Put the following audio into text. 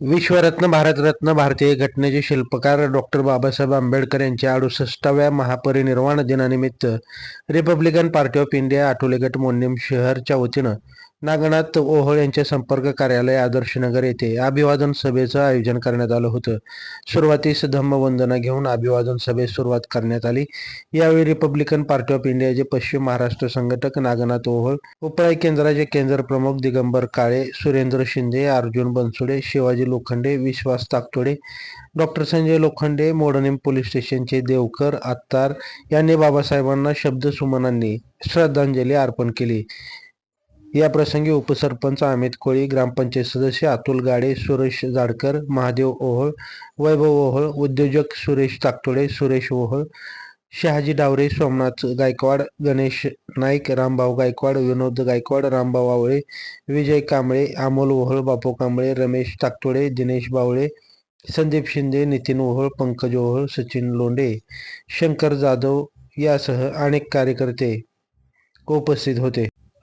विश्वरत्न भारतरत्न भारतीय घटनेचे शिल्पकार डॉक्टर बाबासाहेब आंबेडकर यांच्या अडुसष्टाव्या महापरिनिर्वाण दिनानिमित्त Republican Party of India Athawale गट मोन्यम शहरच्या वतीनं नागनाथ ओहोळ यांच्या संपर्क कार्यालय आदर्शनगर येथे अभिवादन सभेचं आयोजन करण्यात आलं होतं. सुरुवातीस धम्मवंदना घेऊन अभिवादन सभेस सुरुवात करण्यात आली. यावेळी रिपब्लिकन पार्टी ऑफ इंडियाचे पश्चिम महाराष्ट्र संघटक नागनाथ ओहोळ उपराय केंद्राचे केंद्र प्रमुख दिगंबर काळे सुरेंद्र शिंदे अर्जुन बनसुडे शिवाजी लोखंडे विश्वास ताकतोडे डॉक्टर संजय लोखंडे मोडणीम पोलीस स्टेशनचे देवकर आत्तार यांनी बाबासाहेबांना शब्दसुमनांनी श्रद्धांजली अर्पण केली. या प्रसंगी उपसरपंच अमित कोळी ग्रामपंचायत सदस्य अतुल गाडे सुरेश जाडकर महादेव ओहोळ वैभव ओहोळ उद्योजक सुरेश ताकतोडे सुरेश ओहोळ शहाजी डावरे सोमनाथ गायकवाड गणेश नाईक रामभाऊ गायकवाड विनोद गायकवाड रामभाऊ आवळे विजय कांबळे अमोल ओहोळ बापू कांबळे रमेश ताकतोडे दिनेश बावळे संदीप शिंदे नितीन ओहोळ पंकज ओहोळ सचिन लोंडे शंकर जाधव यासह अनेक कार्यकर्ते उपस्थित होते.